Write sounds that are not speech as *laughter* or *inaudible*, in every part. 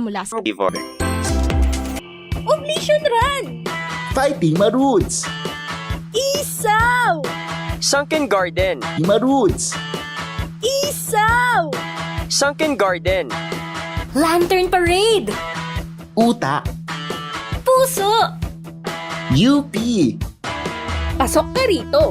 mula sa Before. Oblation Run! Fighting Marudes! Isaw! Sunken Garden. Marudes! Isaw! Sunken Garden. Lantern Parade! Uta! Puso! UP! Pasok ka rito!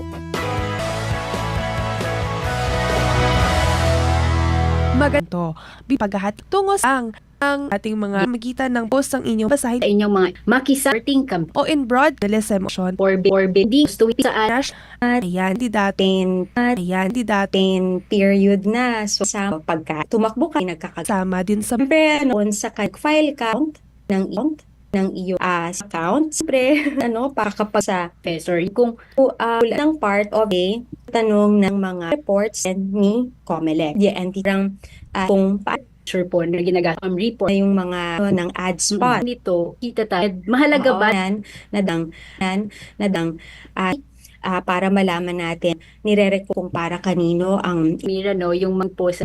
Maganto, bipagahat tungo sa ang ang ating mga magitan ng post ng inyong basahin sa inyong mga makisarting camp o in broad dalis emotion or be, or be, di gusto sa dash ayan di dati pain, ayan di dati pain period na. So, sa pagka tumakbo ka, nagkakasama. sama din sa Siyempre, ano, sa file count ng iyong ng iyong ah, account. Siyempre, *laughs* ano, para kapag sa professor kung uh, ng part of a tanong ng mga reports ni COMELEC. The entity ng ah, kung paano sure po na ginagamit ang report yung mga ano, ng ad spot. nito kita tayo. Mahalaga ba? Yan, nadang, yan, nadang, ah, ah, para malaman natin, nire kung para kanino ang mira no yung mga post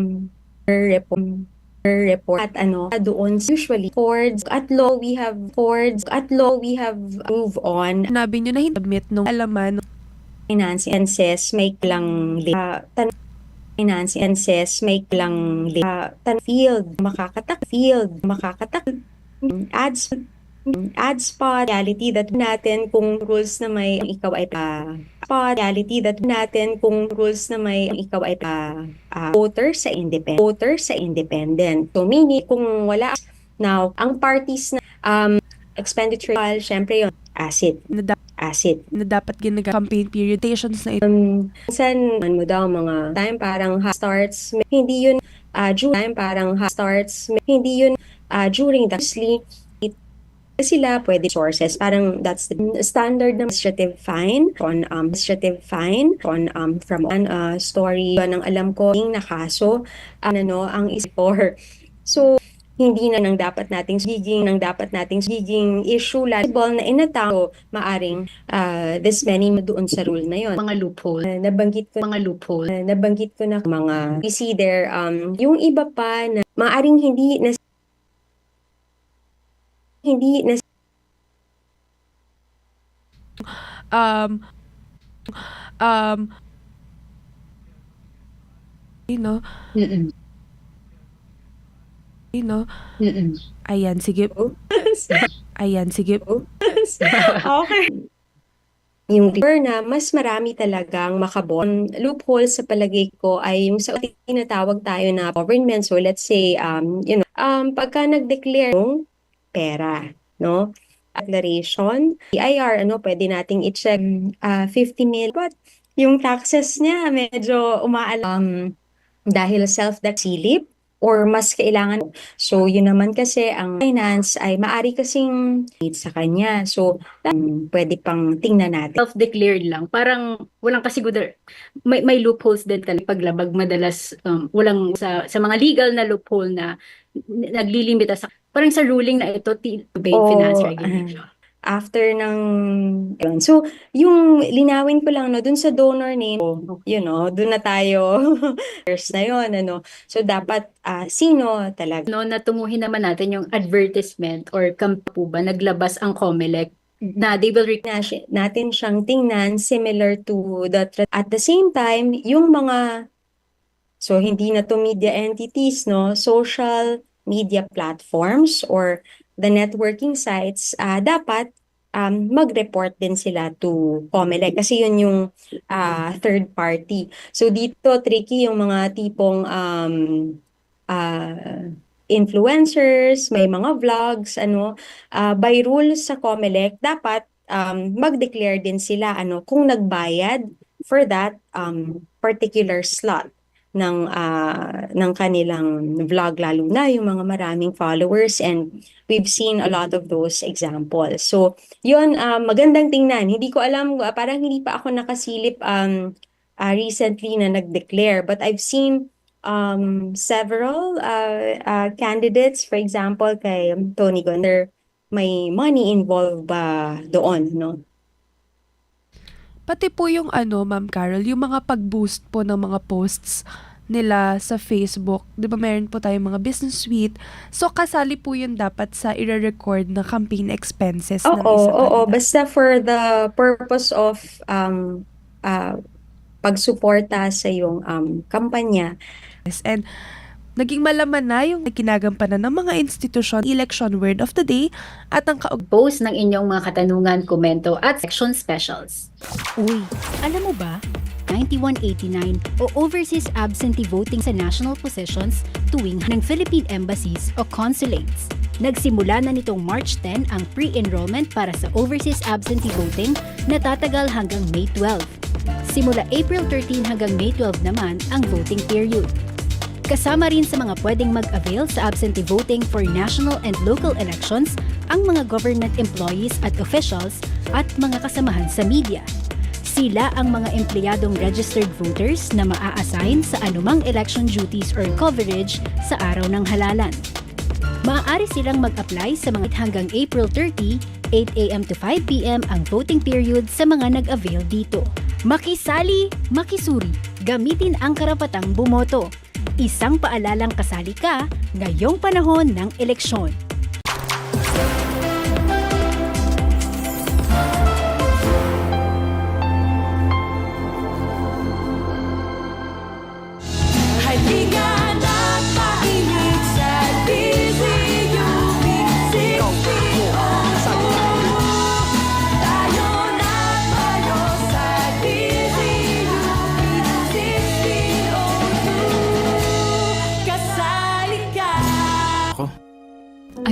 report. Report. At ano doon usually chords at low we have chords at low we have move on. Nabi nyo na hinabit nung alaman finances may lang uh, tan finances may lang uh, field makakatak field makakatak ads ads spot reality that natin kung rules na may ikaw ay pa spot reality that natin kung rules na may ikaw ay pa ah, voter sa independent voter sa independent. So meaning kung wala now ang parties na um expenditure syempre yun asset asset na dapat ginaga campaign period stations na ito. Um, minsan, man mo daw mga time parang ha- starts, hindi yun uh, during time parang ha- starts, hindi yun uh, during the sleep. Sila pwede sources parang that's the standard na administrative fine on um administrative fine on um from one uh, story. Ng alam ko yung nakaso ano no ang is for. So hindi na nang dapat nating giging nang dapat nating giging issue liable na inatao maaring uh, this many doon sa rule na yon mga loophole. Uh, nabanggit ko mga loophole. Uh, nabanggit ko na mga we see there um yung iba pa na maaring hindi na hindi na um um you know? Mm-mm. You know Mm-mm. ayan sige *laughs* ayan sige *laughs* okay yung refer na mas marami talagang makabon. Loophole sa palagay ko ay yung sa tinatawag tayo na government. So let's say, um, you know, um, pagka nag-declare ng pera, no? Declaration, IR, ano, pwede nating i-check uh, 50 mil. But yung taxes niya medyo umaalam dahil self-deck silip or mas kailangan. So, yun naman kasi ang finance ay maari kasing sa kanya. So, um, pwede pang tingnan natin. self-declared lang parang walang kasiguro may may loopholes din talaga paglabag madalas um, walang sa sa mga legal na loophole na naglilimita sa parang sa ruling na ito obey Oo, finance regulation After ng, yun. So, yung linawin ko lang, no, dun sa donor name, you know, dun na tayo, *laughs* first na yun, ano. So, dapat, ah, sino talaga no natunguhin naman natin yung advertisement or campaign po ba naglabas ang COMELEC na they will re- na si- natin siyang tingnan similar to the at the same time yung mga so hindi na to media entities no social media platforms or the networking sites ah, dapat um, mag-report din sila to COMELEC kasi yun yung ah, third party. So dito tricky yung mga tipong um, ah, influencers may mga vlogs ano. Uh, by rules sa COMELEC, dapat um, mag-declare din sila ano kung nagbayad for that um, particular slot ng ah, ng kanilang vlog lalo na yung mga maraming followers and we've seen a lot of those examples. So, yun ah, magandang tingnan. Hindi ko alam ah, parang hindi pa ako nakasilip um ah, recently na nag-declare but I've seen um several uh, uh, candidates for example kay Tony Gunner may money involved ba doon no pati po yung ano ma'am Carol yung mga pag-boost po ng mga posts nila sa Facebook. Di ba meron po tayong mga business suite. So, kasali po yun dapat sa i-record na campaign expenses ng Oo, isa oo, kanila. basta for the purpose of um uh, pagsuporta sa iyong um kampanya. Yes, And naging malaman na yung ginagampanan ng mga institusyon, election word of the day, at ang kaug Post ng inyong mga katanungan, komento at section specials. Uy, alam mo ba? 9189 o overseas absentee voting sa national positions tuwing ng Philippine embassies o consulates. Nagsimula na nitong March 10 ang pre-enrollment para sa overseas absentee voting na tatagal hanggang May 12. Simula April 13 hanggang May 12 naman ang voting period. Kasama rin sa mga pwedeng mag-avail sa absentee voting for national and local elections ang mga government employees at officials at mga kasamahan sa media. Sila ang mga empleyadong registered voters na maa-assign sa anumang election duties or coverage sa araw ng halalan. Maaari silang mag-apply sa mga hanggang April 30, 8 a.m. to 5 p.m. ang voting period sa mga nag-avail dito. Makisali, makisuri, gamitin ang karapatang bumoto. Isang paalalang kasali ka ngayong panahon ng eleksyon.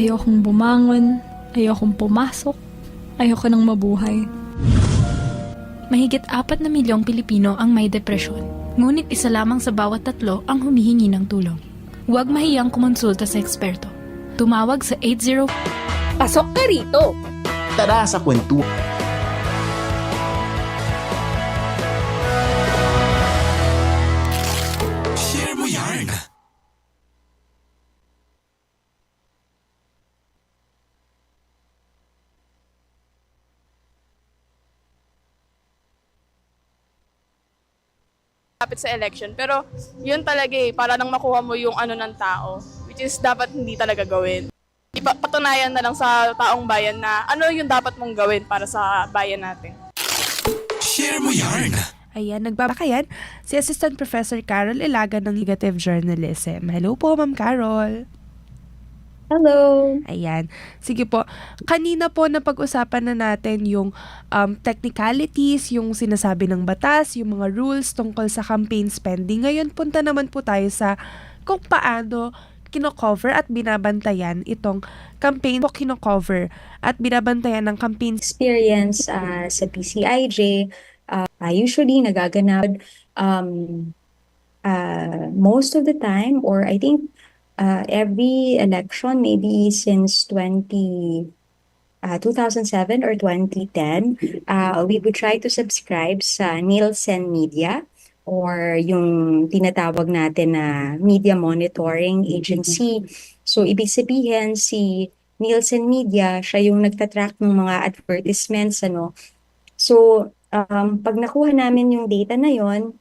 Ayokong bumangon, ayokong pumasok, ayoko nang mabuhay. Mahigit apat na milyong Pilipino ang may depresyon, ngunit isa lamang sa bawat tatlo ang humihingi ng tulong. Huwag mahiyang kumonsulta sa eksperto. Tumawag sa 80 Pasok ka rito! Tara sa kwentu. Lapit sa election. Pero yun talaga eh, para nang makuha mo yung ano ng tao, which is dapat hindi talaga gawin. Ipa- patunayan na lang sa taong bayan na ano yung dapat mong gawin para sa bayan natin. Ayan, nagbabakayan si Assistant Professor Carol Ilaga ng Negative Journalism. Hello po, Ma'am Carol. Hello. Ayan. Sige po. Kanina po na pag-usapan na natin yung um, technicalities, yung sinasabi ng batas, yung mga rules tungkol sa campaign spending. Ngayon, punta naman po tayo sa kung paano kino-cover at binabantayan itong campaign po kino-cover at binabantayan ng campaign experience uh, sa PCIJ, uh, usually nagaganap um, uh, most of the time, or I think uh, every election, maybe since 20, uh, 2007 or 2010, uh, we would try to subscribe sa Nielsen Media or yung tinatawag natin na Media Monitoring Agency. So, ibig sabihin, si Nielsen Media, siya yung nagtatrack ng mga advertisements, ano. So, um, pag nakuha namin yung data na yon,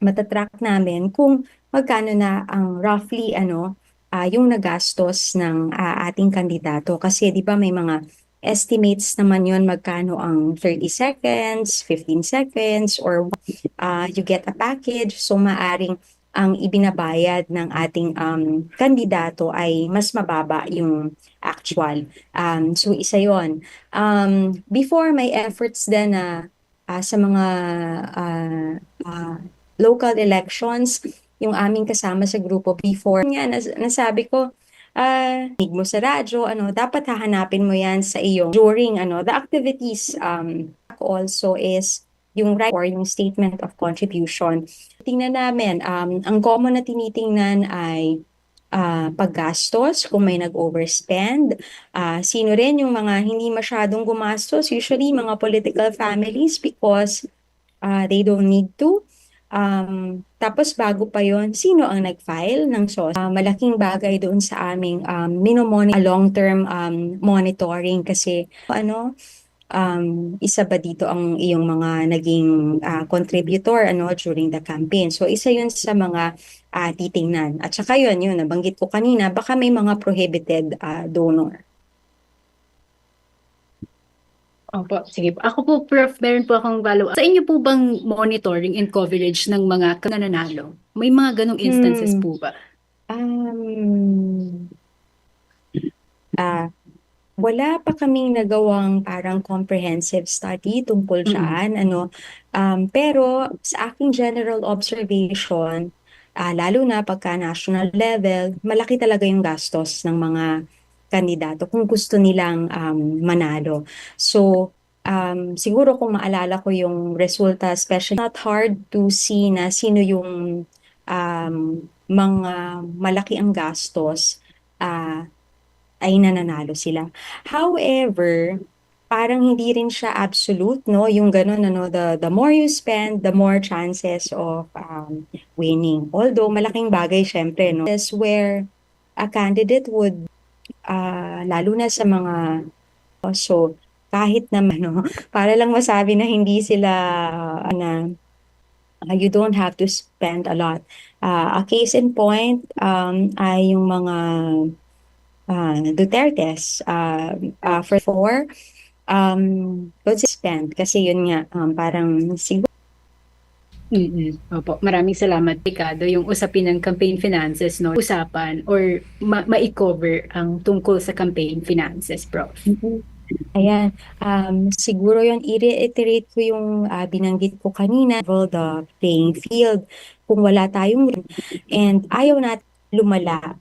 matatrack namin kung magkano na ang roughly, ano, ah, yung nagastos ng ah, ating kandidato. Kasi, di ba, may mga estimates naman yon magkano ang 30 seconds, 15 seconds, or ah, you get a package. So, maaring ang ibinabayad ng ating um, kandidato ay mas mababa yung actual. Um, so, isa yon. Um, before, may efforts din na ah, sa mga ah, ah, local elections, yung aming kasama sa grupo before. Nga, nas- nasabi ko, uh, mo sa radyo, ano, dapat hahanapin mo yan sa iyong during, ano, the activities um, also is yung right or yung statement of contribution. Tingnan namin, um, ang common na tinitingnan ay ah, paggastos, kung may nag-overspend, ah, sino rin yung mga hindi masyadong gumastos, usually mga political families because ah, they don't need to. Um, tapos bago pa yon sino ang nag-file ng SOS? Ah, malaking bagay doon sa aming um, minomonitor long-term um, monitoring kasi ano, um, isa ba dito ang iyong mga naging ah, contributor ano during the campaign. So isa yun sa mga ah, titingnan. At saka yun, yun, nabanggit ko kanina, baka may mga prohibited ah, donor. Opo, sige po. Ako po, Prof, meron po akong follow Sa inyo po bang monitoring and coverage ng mga nananalo? May mga ganong instances Hmm. po ba? Um, ah, wala pa kaming nagawang parang comprehensive study tungkol Mm. saan, ano. Um, pero sa aking general observation, ah, lalo na pagka national level, malaki talaga yung gastos ng mga kandidato kung gusto nilang um, manalo. So, um, siguro kung maalala ko yung resulta, especially not hard to see na sino yung um, mga malaki ang gastos, ah, ay nananalo sila. However, parang hindi rin siya absolute, no? Yung ganun, ano, the, the more you spend, the more chances of um, winning. Although, malaking bagay, syempre, no? Is where a candidate would, ah, lalo na sa mga, so, kahit naman, no, *laughs* para lang masabi na hindi sila, ah, na, ah, you don't have to spend a lot. Ah, a case in point um, ay yung mga ah, Dutertes. Uh, uh, for four um, don't spend. Kasi yun nga um, parang siguro mm Opo, maraming salamat, Ricardo. Yung usapin ng campaign finances, no? Usapan or ma- ma-cover ang tungkol sa campaign finances, Prof. Ayan, um, siguro yun, i-reiterate ko yung ah, binanggit ko kanina, the playing field. Kung wala tayong and ayaw natin lumala.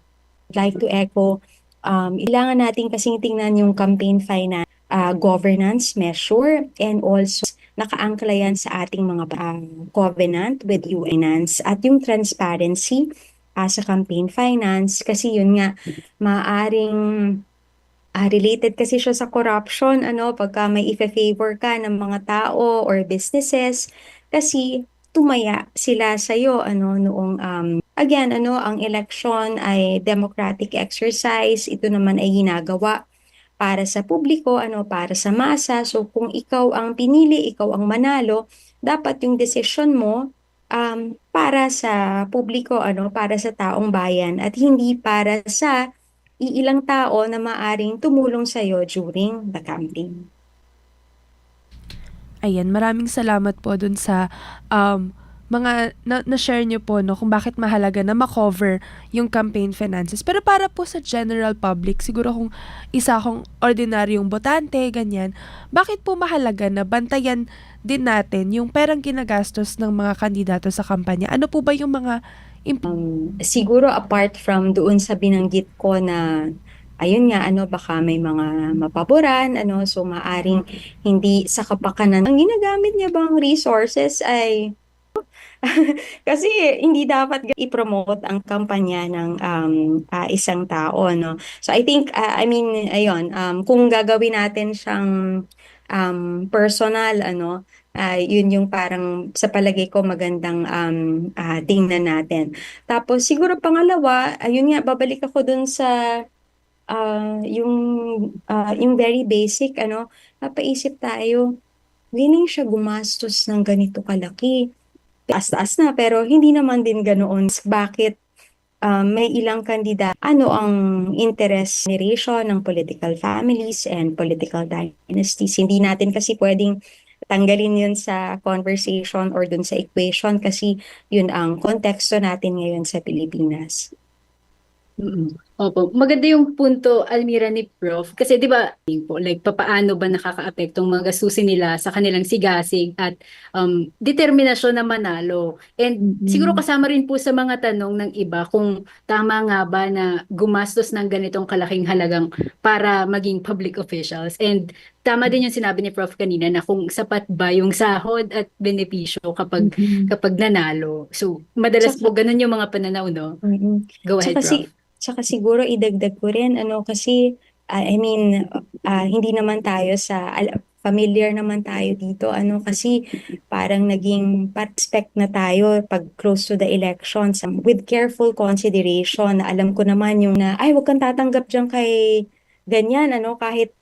I'd like to echo, um, kailangan natin kasing tingnan yung campaign finance ah, governance measure and also nakaangkla yan sa ating mga ah, covenant with UNANS at yung transparency ah, sa campaign finance kasi yun nga maaring ah, related kasi siya sa corruption, ano, pagka may ife-favor ka ng mga tao or businesses, kasi tumaya sila sa'yo, ano, noong, um, again, ano, ang election ay democratic exercise, ito naman ay ginagawa para sa publiko, ano, para sa masa, so kung ikaw ang pinili, ikaw ang manalo, dapat yung decision mo, um, para sa publiko, ano, para sa taong bayan, at hindi para sa iilang tao na maaring tumulong sa'yo during the campaign. Ayan, maraming salamat po dun sa um, mga na- na-share niyo po no kung bakit mahalaga na makover yung campaign finances. Pero para po sa general public, siguro kung isa akong ordinaryong botante, ganyan, bakit po mahalaga na bantayan din natin yung perang ginagastos ng mga kandidato sa kampanya? Ano po ba yung mga Um, siguro apart from doon sa binanggit ko na ayun nga ano baka may mga mapaboran ano so maaring hindi sa kapakanan ang ginagamit niya bang resources ay *laughs* kasi hindi dapat i-promote ang kampanya ng um, ah, isang tao no? So I think ah, I mean ayun um, kung gagawin natin siyang um, personal ano ah, yun yung parang sa palagay ko magandang um, ah, tingnan natin. Tapos siguro pangalawa, ayun nga, babalik ako dun sa ah, yung, ah, yung very basic, ano, napaisip tayo, willing siya gumastos ng ganito kalaki. Taas-taas na, pero hindi naman din ganoon. Bakit ah, may ilang kandidato, ano ang interest generation ng political families and political dynasties. Hindi natin kasi pwedeng tanggalin yun sa conversation or dun sa equation kasi yun ang konteksto natin ngayon sa Pilipinas. Mm-mm. Opo, maganda yung punto, Almira ni Prof. Kasi di ba, like, papaano ba nakaka-apektong mga gastusin nila sa kanilang sigasig at um, determinasyon na manalo. And siguro kasama rin po sa mga tanong ng iba kung tama nga ba na gumastos ng ganitong kalaking halagang para maging public officials. And tama din yung sinabi ni Prof kanina na kung sapat ba yung sahod at benepisyo kapag kapag nanalo. So, madalas po ganun yung mga pananaw, no? Mm-mm. Go ahead, Tsaka, si, Prof. tsaka siguro idagdag ko rin, ano, kasi, ah, I mean, ah, hindi naman tayo sa, familiar naman tayo dito, ano, kasi parang naging part-spec na tayo pag close to the elections. With careful consideration, alam ko naman yung na, ay, wag kang tatanggap dyan kay ganyan, ano, kahit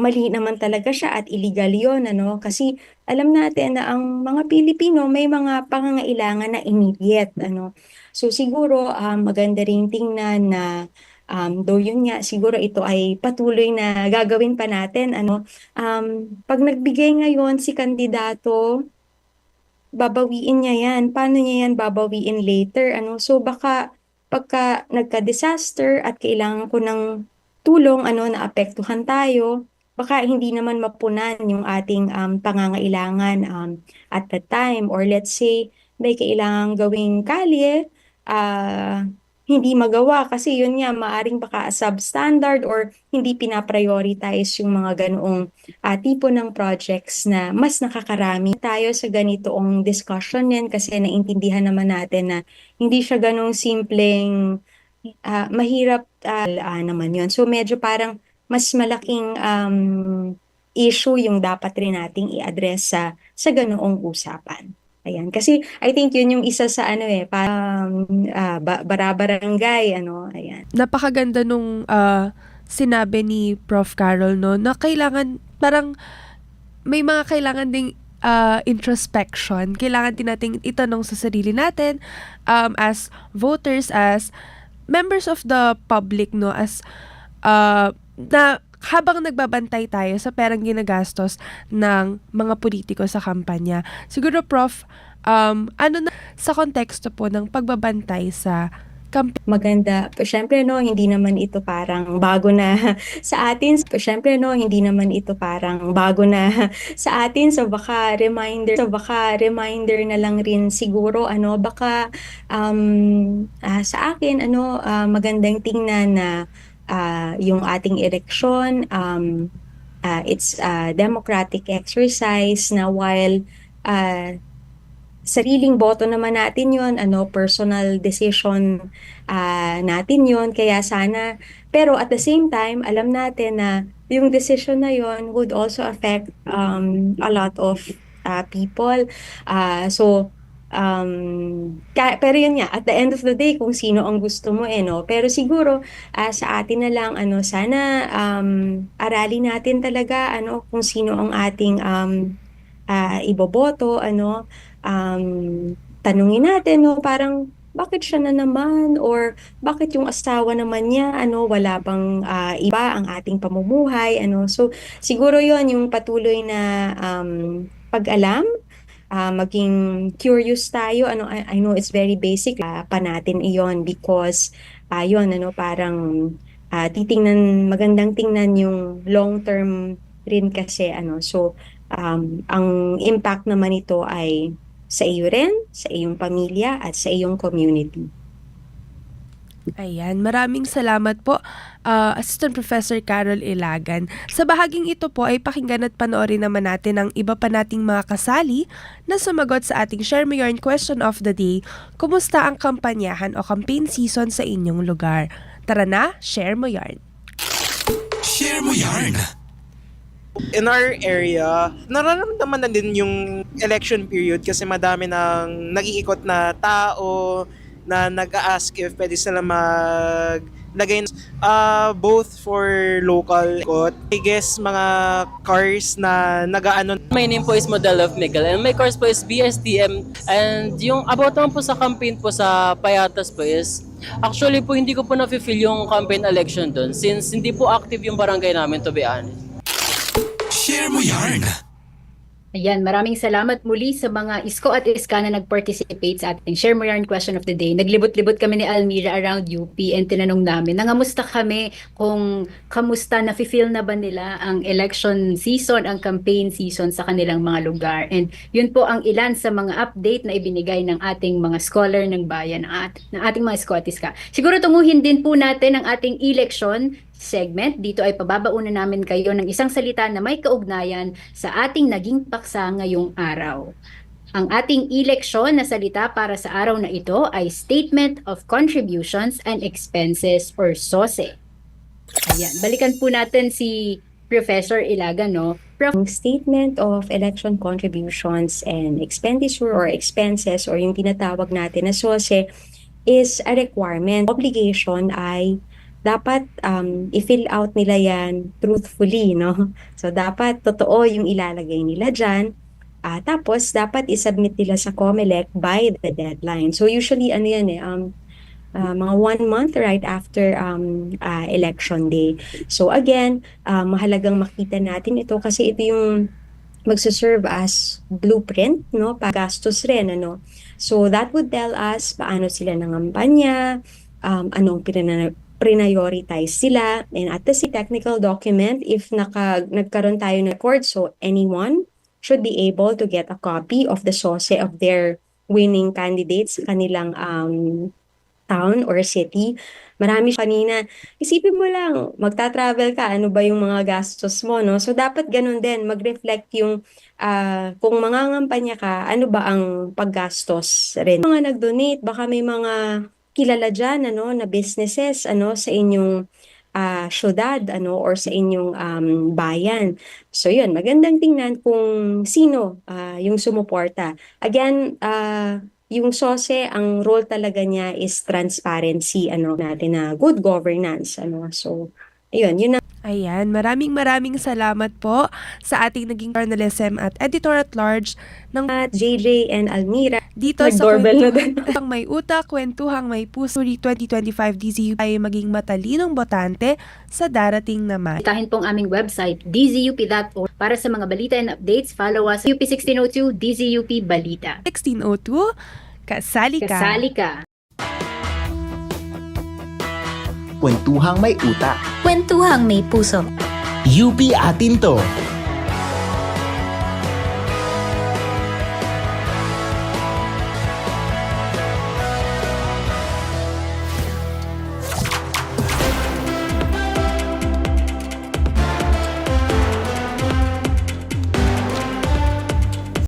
mali naman talaga siya at illegal yun, ano? Kasi alam natin na ang mga Pilipino may mga pangangailangan na immediate, ano? So siguro um, maganda rin tingnan na um, though yun nga, siguro ito ay patuloy na gagawin pa natin, ano? Um, pag nagbigay ngayon si kandidato, babawiin niya yan. Paano niya yan babawiin later? Ano? So baka pagka nagka-disaster at kailangan ko ng tulong, ano, na apektuhan tayo, baka hindi naman mapunan yung ating um, pangangailangan um, at that time. Or let's say, may kailangang gawing kalye, ah, hindi magawa kasi yun nga, maaring baka substandard or hindi pinaprioritize yung mga ganoong ah, tipo ng projects na mas nakakarami tayo sa ganitoong discussion yan kasi naintindihan naman natin na hindi siya ganong simpleng ah, mahirap ah, ah, naman yun. So medyo parang mas malaking um, issue yung dapat rin nating i-address sa, sa ganoong usapan. Ayan. Kasi I think yun yung isa sa ano eh, parang ah, ba- barabarangay, ano, ayan. napakaganda nung ah, sinabi ni Prof. Carol no na kailangan parang may mga kailangan ding ah, introspection. Kailangan din nating itanong sa sarili natin um, as voters, as members of the public, no, as ah, na habang nagbabantay tayo sa perang ginagastos ng mga politiko sa kampanya. Siguro, Prof, um, ano na sa konteksto po ng pagbabantay sa kampanya? maganda. Siyempre, no, hindi naman ito parang bago na *laughs* sa atin. Siyempre, no, hindi naman ito parang bago na *laughs* sa atin. So, baka reminder, so baka reminder na lang rin siguro, ano, baka um, ah, sa akin, ano, ah, magandang tingnan na ah, yung ating eleksyon, um, ah, it's a democratic exercise na while ah, sariling boto naman natin yon ano personal decision ah, natin yon kaya sana pero at the same time alam natin na yung decision na yon would also affect um, a lot of ah, people. Ah, so um, ka- pero yun nga at the end of the day kung sino ang gusto mo eh no? Pero siguro ah, sa atin na lang ano sana um, aralin natin talaga ano kung sino ang ating um, ah, iboboto ano? Um, tanungin natin, no, parang bakit siya na naman? Or bakit yung asawa naman niya, ano, wala bang ah, iba ang ating pamumuhay, ano. So, siguro yon yung patuloy na um, pag-alam, ah, maging curious tayo, ano, I, I know it's very basic. Ah, pa natin iyon because, yun, ano, parang ah, titingnan, magandang tingnan yung long term rin kasi, ano, so, um, ang impact naman ito ay sa iyo rin, sa iyong pamilya, at sa iyong community. Ayan, maraming salamat po, ah, Assistant Professor Carol Ilagan. Sa bahaging ito po ay pakinggan at panoorin naman natin ang iba pa nating mga kasali na sumagot sa ating Share Me Yarn Question of the Day. Kumusta ang kampanyahan o campaign season sa inyong lugar? Tara na, share mo yarn. Share mo yarn. in our area, nararamdaman na din yung election period kasi madami ng nag-iikot na tao na nag-ask if pwede sila mag lagay uh, both for local ikot. I guess mga cars na nagaano My name po is Model of Miguel and my course po is BSTM and yung about naman po sa campaign po sa Payatas po is actually po hindi ko po na-feel yung campaign election doon since hindi po active yung barangay namin to be honest. Share mo yarn. Ayan, maraming salamat muli sa mga isko at iska na nag-participate sa ating Share Mo Question of the Day. Naglibot-libot kami ni Almira around UP and tinanong namin, nangamusta kami kung kamusta, na-feel na ba nila ang election season, ang campaign season sa kanilang mga lugar. And yun po ang ilan sa mga update na ibinigay ng ating mga scholar ng bayan, at, ng ating mga isko at iska. Siguro tunguhin din po natin ang ating election segment. Dito ay pababaunan namin kayo ng isang salita na may kaugnayan sa ating naging paksa ngayong araw. Ang ating eleksyon na salita para sa araw na ito ay Statement of Contributions and Expenses or SOSE. Ayan, balikan po natin si Professor Ilaga, no? Prof, statement of election contributions and expenditure or expenses or yung tinatawag natin na SOSE is a requirement. Obligation ay dapat um, i-fill out nila yan truthfully, no? *laughs* So, dapat totoo yung ilalagay nila dyan. Ah, tapos, dapat isubmit nila sa COMELEC by the deadline. So, usually, ano yan eh, um, ah, mga one month right after um, ah, election day. So, again, ah, mahalagang makita natin ito kasi ito yung magsaserve as blueprint, no? Pagastos rin, ano? So, that would tell us paano sila nangampanya, um, anong pinana prioritize sila, and at the same technical document, if naka, nagkaroon tayo ng record, so anyone should be able to get a copy of the SOSE of their winning candidates kanilang um, town or city. Marami kanina. Isipin mo lang, magta-travel ka, ano ba yung mga gastos mo, no? So, dapat ganun din, mag-reflect yung ah, kung mangangampanya ka, ano ba ang paggastos rin. Mga nag-donate, baka may mga kilala dyan, ano, na businesses, ano, sa inyong ah, syudad, ano, or sa inyong um, bayan. So, yun, magandang tingnan kung sino ah, yung sumuporta. Again, ah, yung SOSE, ang role talaga niya is transparency, ano, natin na good governance, ano. So, ayun, yun ang Ayan, maraming maraming salamat po sa ating naging journalism at editor at large ng at JJ and Almira. dito sa. Kwentuhang May Utak, Kwentuhang May Puso 2025 DZU ay maging matalinong botante sa darating naman. Bisitahin pong aming website, dzup.org. Para sa mga balita and updates, follow us UP 1602 DZUP Balita. 1602, kasali ka. Kasali ka. Kwentuhang may utak. Kwentuhang may puso. UP atin to.